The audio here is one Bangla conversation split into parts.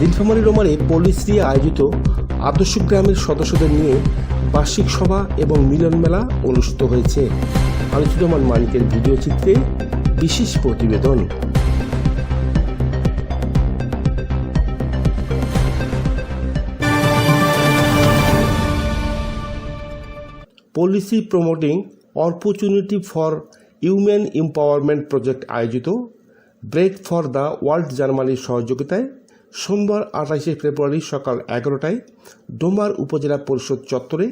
নীলফামারী রোমারে পল্লীশ্রী আয়োজিত আদর্শ গ্রামের সদস্যদের নিয়ে বার্ষিক সভা এবং মিলন মেলা অনুষ্ঠিত হয়েছে। আলোচিতমান মানিকের ভিডিও চিত্রে বিশেষ প্রতিবেদন। Policy promoting opportunity for human empowerment project আয়োজিত ব্রেক ফর দ্য ওয়ার্ল্ড জার্মানির সহযোগিতায় সোমবার আঠাশে ফেব্রুয়ারি সকাল এগারোটায় ডোমার উপজেলা পরিষদ চত্বরে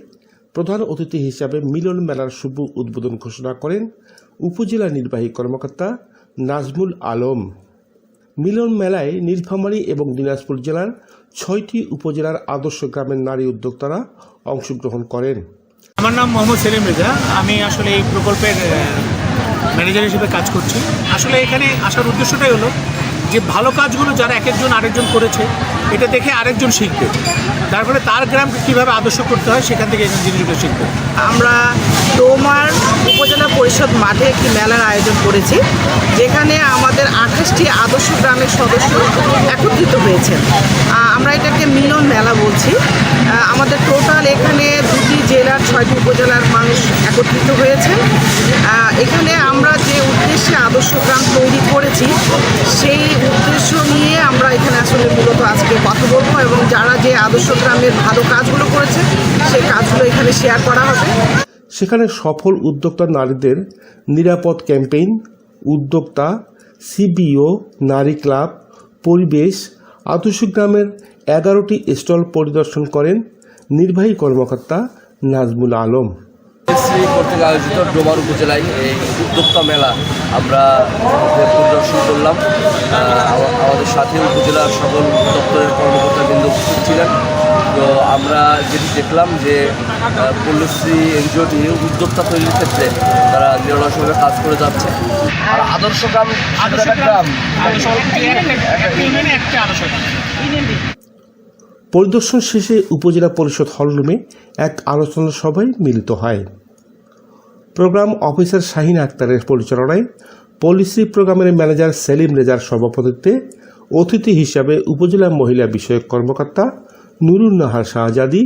প্রধান অতিথি হিসাবে মিলন মেলার শুভ উদ্বোধন ঘোষণা করেন উপজেলা নির্বাহী কর্মকর্তা নাজমুল আলম। মিলন মেলায় নীলফামারী এবং দিনাজপুর জেলার ছয়টি উপজেলার আদর্শ গ্রামের নারী উদ্যোক্তারা অংশগ্রহণ করেন। আমার নাম মোহাম্মদ সেলিম রেজা। আমি আসলে এই প্রকল্পের ম্যানেজার হিসেবে কাজ করছি। আসলে এখানে আসার উদ্দেশ্যটাই হলো যে ভালো কাজগুলো যারা এক একজন আরেকজন করেছে, এটা দেখে আরেকজন শিখবে। তার ফলে তার গ্রামকে কীভাবে আদর্শ করতে হয় সেখান থেকে এই জিনিসগুলো শিখবে। আমরা ডোমার উপজেলা পরিষদ মাঠে একটি মেলার আয়োজন করেছি, যেখানে আমাদের আঠাশটি আদর্শ গ্রামের সদস্য একত্রিত হয়েছেন। আমরা এটাকে মিলন মেলা বলছি। আমাদের টোটাল এখানে ছয়টি উপজেলার মানুষ একত্রিত হয়েছেন আহ, এখানে আমরা যে উদ্দেশ্যে আদর্শ গ্রাম তৈরি করেছি সেই উদ্দেশ্য নিয়ে আমরা এখানে আসলে মূলত আজকে কথা বলব এবং যারা যে আদর্শ গ্রামের ভালো কাজগুলো করেছে সেই কাজগুলো এখানে শেয়ার করা হবে। সেখানে সফল উদ্যোক্তা নারীদের নিরাপদ ক্যাম্পেইন উদ্যোক্তা সিবিও নারী ক্লাব পরিবেশ আদর্শ গ্রামের এগারোটি স্টল পরিদর্শন করেন নির্বাহী কর্মকর্তা নাজমুল আলম। শ্রী কর্তৃক আয়োজিত ডোমার উপজেলায় এই উদ্যোক্তা মেলা আমরা পরিদর্শন করলাম আমাদের সাথে উপজেলার সকল দপ্তরের কর্মকর্তাবৃন্দ উপস্থিত ছিলেন। তো আমরা যেটি দেখলাম যে পল্লশ্রী এনজিওটি উদ্যোক্তা তৈরির ক্ষেত্রে তারা নিরলসভাবে কাজ করে যাচ্ছে। আর আদর্শ গ্রাম আদর্শ একটা গ্রাম। আদর্শ একটা আদর্শ গ্রাম। পরিদর্শন শেষে উপজেলা পরিষদ হলরুমে এক আলোচনা সভায় মিলিত হয়। প্রোগ্রাম অফিসার শাহিন আক্তারের পরিচালনায় পলিসি প্রোগ্রামের ম্যানেজার সেলিম রেজার সভাপতিত্বে অতিথি হিসাবে উপজেলা মহিলা বিষয়ক কর্মকর্তা নুরুল নাহার শাহজাদি,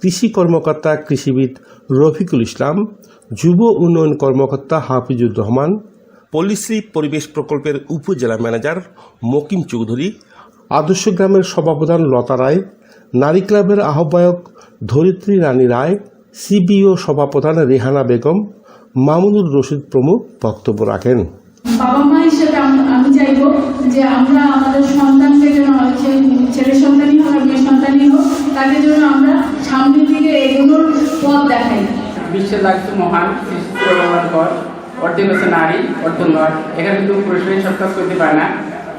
কৃষি কর্মকর্তা কৃষিবিদ রফিকুল ইসলাম, যুব উন্নয়ন কর্মকর্তা হাফিজুর রহমান, পলিসি পরিবেশ প্রকল্পের উপজেলা ম্যানেজার মকিম চৌধুরী, আদর্শ গ্রামের সভাপ্রধান লতা রায় নারী ক্লাবের আহ্বায়ক ধরিত্রী রানী রায় সিবিও সভাপ্রধান রেহানা বেগম মামুনুর রশিদ প্রমুখ বক্তব্য রাখেন। বাবা মা হিসেবে আমি চাইব যে আমরা আমাদের সন্তানকে যেন ছেলে সন্তানই হোক আর মেয়ে সন্তানই হোক তাকে যেন আমরা সামনের দিকে এগোনোর পথ দেখাই। বিশ্বের লাগছে মহান কর। অর্ধেক হচ্ছে নারী অর্ধ নর এখানে কিন্তু পুরুষরাই সব কাজ করতে পারে না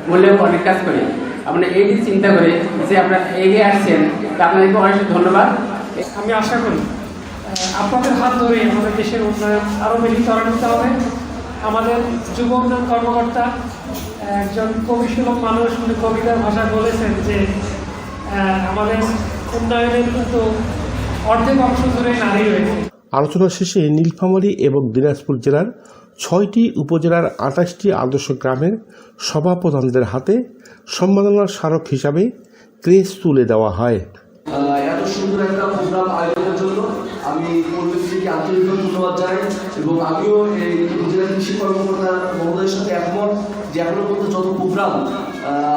মূল্যেও অনেক কাজ করে। আমরা এইটি চিন্তা করে যে আপনারা এগিয়ে আসছেন তা আপনাদেরকে অনেক ধন্যবাদ। আমি আশা করি আপনাদের হাত ধরে আমাদের দেশের উন্নয়ন আরও বেশি ত্বরান্বিত হবে। আমাদের যুব উন্নয়ন কর্মকর্তা একজন কবিসুলভ মানুষ উনি কবিতার ভাষা বলেছেন যে আহ, আমাদের উন্নয়নের কিন্তু অর্ধেক অংশ জুড়ে নারী রয়েছে। আলোচনা শেষে নীলফামারী এবং দিনাজপুর জেলার ছয়টি উপজেলার আঠাশটি আদর্শ গ্রামের সভাপ্রধানদের হাতে সম্মাননার স্মারক হিসাবে ক্রেস তুলে দেওয়া হয়। এত সুন্দর একটা প্রোগ্রাম আয়োজনের জন্য আমি আন্তরিক ধন্যবাদ জানাই এবং আমিও এই উপজেলা কৃষি কর্মকর্তা মহোদয়ের সাথে একমত যে এখনও পর্যন্ত যত প্রোগ্রাম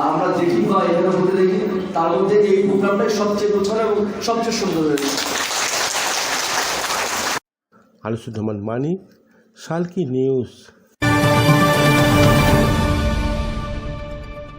আমরা দেখি বা এখানে হতে দেখি তার মধ্যে এই প্রোগ্রামটাই সবচেয়ে গোছানো এবং সবচেয়ে সুন্দর হয়েছে আলোচুজ্জামান মানিক শালকি নিউজ।